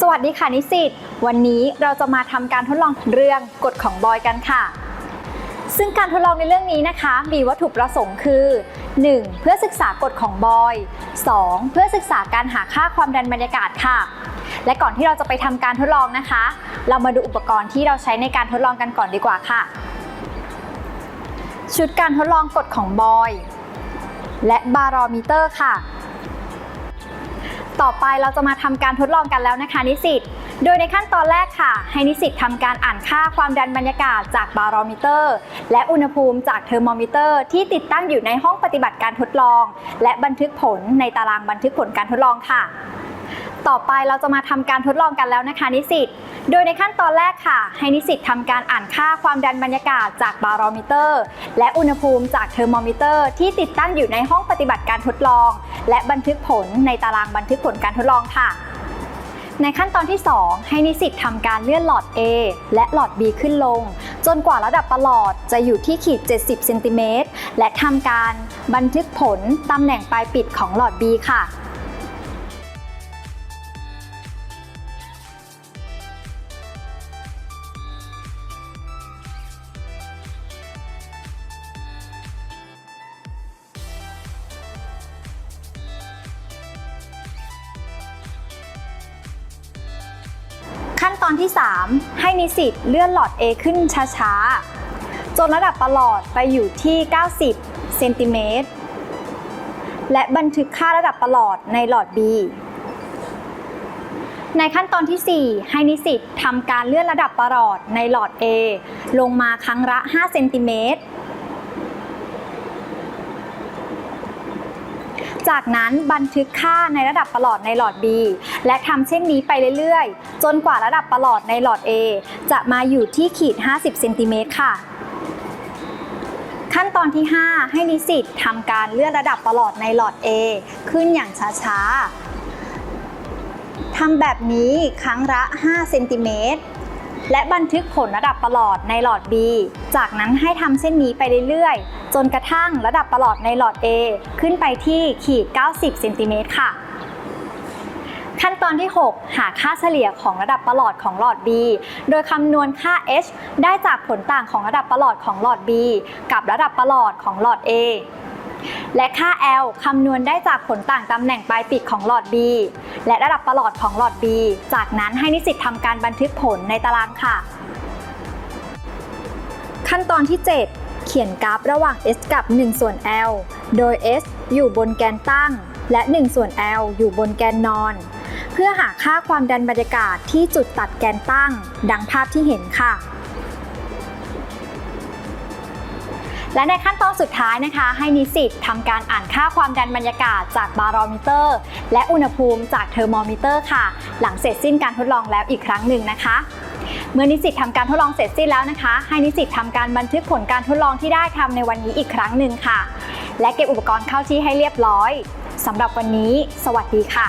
สวัสดีค่ะนิสิต วันนี้เราจะมาทำการทดลองเรื่องกฎของบอยกันค่ะ ซึ่งการทดลองในเรื่องนี้นะคะ มีวัตถุประสงค์คือ 1. เพื่อศึกษากฎของบอย 2. เพื่อศึกษาการหาค่าความดันบรรยากาศค่ะ และก่อนที่เราจะไปทำการทดลองนะคะ เรามาดูอุปกรณ์ที่เราใช้ในการทดลองกันก่อนดีกว่าค่ะ ชุดการทดลองกฎของบอย และบารอมิเตอร์ค่ะ ต่อไปเราจะมาทำการทดลองกันแล้วนะคะ นิสิต โดยในขั้นตอนแรกค่ะ ให้นิสิตทำการอ่านค่าความดันบรรยากาศจากบารอมิเตอร์ และอุณหภูมิจากเทอร์โมมิเตอร์ ที่ติดตั้งอยู่ในห้องปฏิบัติการทดลอง และบันทึกผลในตารางบันทึกผลการทดลองค่ะ ต่อไปเราจะมาทำการทดลองกันแล้วนะคะนิสิต โดยในขั้นตอนแรกค่ะ ให้นิสิตทำการอ่านค่าความดันบรรยากาศจากบารอมิเตอร์ และอุณหภูมิจากเทอร์โมมิเตอร์ ที่ติดตั้งอยู่ในห้องปฏิบัติการทดลอง และบันทึกผลในตารางบันทึกผลการทดลองค่ะในขั้นตอนที่ 2 ให้นิสิตทำการเลื่อนหลอด A และหลอด B ขึ้นลง จนกว่าระดับประหลอดจะอยู่ที่ขีด 70 เซนติเมตร และทำการบันทึกผลตำแหน่งปลายปิดของหลอด B ค่ะ ขั้นตอนที่ 3 ให้นิสิตเลื่อนหลอด A ขึ้นช้าๆ จนระดับประหลอดไปอยู่ที่ 90 เซนติเมตร และบันทึกค่าระดับประหลอดในหลอด B ในขั้นตอนที่ 4 ให้นิสิตทำการเลื่อนระดับประหลอดในหลอด A ลงมาครั้งละ 5 เซนติเมตร จากนั้นบันทึกค่าในระดับประหลอดในหลอด B และทำเช่นนี้ไปเรื่อยๆ จนกว่าระดับประหลอดในหลอด A จะมาอยู่ที่ขีด 50เซนติเมตรค่ะขั้นตอนที่ 5 ให้นิสิตทำการเลื่อนระดับประหลอดในหลอด A ขึ้นอย่างช้าๆทำแบบนี้ครั้งละ5เซนติเมตร และบันทึกผลระดับประหลอดในหลอด B จากนั้นให้ทำเช่นนี้ไปเรื่อยๆ จนกระทั่งระดับประหลอดในหลอด A ขึ้นไปที่ขีด 90เซนติเมตรค่ะ ขั้นตอนที่ 6 หาค่าเฉลี่ยของระดับประหลอดของหลอด B โดยคำนวณค่า h ได้จากผลต่างของระดับประหลอดของหลอด B กับระดับประหลอดของหลอด A และค่า L คำนวณได้จากผลต่างตำแหน่งปลายปิดของหลอด B และระดับประหลอดของหลอด B จากนั้นให้นิสิตทำการบันทึกผลในตารางค่ะ ขั้นตอนที่ 7 เขียนกราฟระหว่าง s กับ 1 ส่วน l โดย s อยู่บนแกนตั้ง และ 1 ส่วน l อยู่บนแกนนอน เพื่อหาค่าความดันบรรยากาศที่จุดตัดแกนตั้ง ดังภาพที่เห็นค่ะ และในขั้นตอนสุดท้ายนะคะ ให้นิสิตทำการอ่านค่าความดันบรรยากาศจากบารอมิเตอร์ และอุณหภูมิจากเทอร์โมมิเตอร์ค่ะ หลังเสร็จสิ้นการทดลองแล้วอีกครั้งหนึ่งนะคะ เมื่อนิสิตทำการทดลองเสร็จสิ้นแล้วนะคะ ให้นิสิตทำการบันทึกผลการทดลองที่ได้ทำในวันนี้อีกครั้งหนึ่งค่ะ และเก็บอุปกรณ์เข้าที่ให้เรียบร้อยสำหรับวันนี้ สวัสดีค่ะ